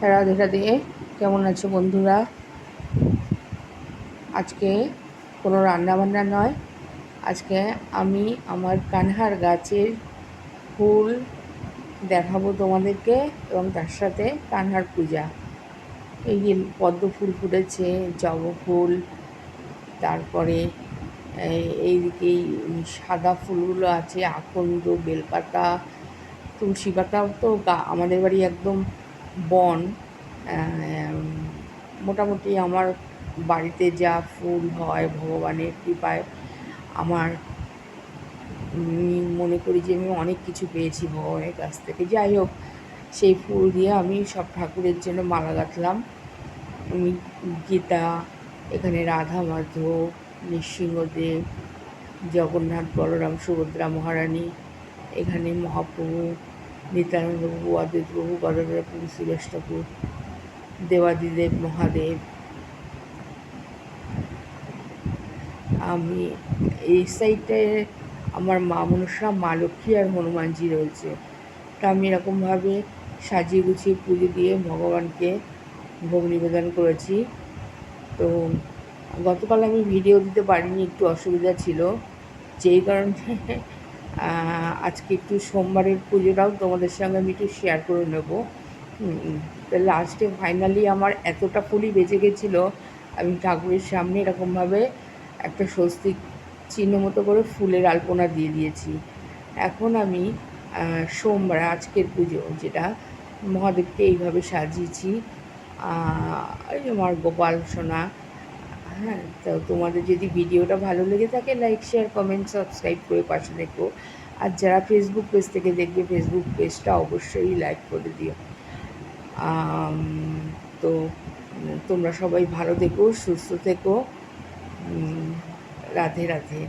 রাধে রাধে কেমন আছো বন্ধুরা? আজকে কোনো রান্নাবান্না নয়। আজকে আমি আমার কানহার গাছের ফুল দেখাবো তোমাদেরকে এবং তার সাথে কানহার পূজা। এই যে পদ্ম ফুল ফুটেছে, জবা ফুল, তারপরে এই- এইদিকে সাদা ফুলগুলো আছে, আকন্দ, বেলপাতা, তুলসী পাতাও তো আমাদের বাড়ি একদম বন মোটামুটি আমার বাড়িতে যা ফুল হয়, ভগবানের কৃপায় আমার মনে করি যে আমি অনেক কিছু পেয়েছি ভগবানের কাছ থেকে। যাই হোক, সেই ফুল দিয়ে আমি সব ঠাকুরের জন্য মালা গাঁথলাম। আমি গীতা, এখানে রাধা মাধব, নৃসিংহদেব, জগন্নাথ, বলরাম, সুভদ্রা মহারানী, এখানে মহাপ্রভু নিত্যানন্দ প্রভু অদ্বৈত প্রভু গদাধর প্রভু সুরেশ ঠাকুর, দেবাদিদেব, মহাদেব। আমি এই সাইডটায় আমার মা মনসা, মা লক্ষ্মী আর হনুমানজি রয়েছে। তা আমি এরকমভাবে সাজিয়ে গুছিয়ে পুজো দিয়ে ভগবানকে ভোগ নিবেদন করেছি। তো গতকাল আমি ভিডিও দিতে পারিনি, একটু অসুবিধা ছিল। যেই কারণে আজকে একটু সোমবারের পুজোটাও তোমাদের সঙ্গে আমি একটু শেয়ার করে নেব। লাস্টে ফাইনালি আমার এতটা ফুলই বেঁচে গেছিল, আমি ঠাকুরের সামনে এরকমভাবে একটা স্বস্তিক চিহ্ন মতো করে ফুলের আলপনা দিয়ে দিয়েছি। এখন আমি সোমবার, আজকের পুজো যেটা, মহাদেবকে এইভাবে সাজিয়েছি। আমার গোপাল সোনা হ্যাঁ তো তোমাদের যদি ভিডিওটা ভালো লেগে থাকে লাইক শেয়ার কমেন্ট সাবস্ক্রাইব করে পাশে দেখো। আর যারা ফেসবুক পেজ থেকে দেখবে ফেসবুক পেজটা অবশ্যই লাইক করে দিও। তো, তোমরা সবাই ভালো থেকো, সুস্থ থেকো। রাধে রাধে।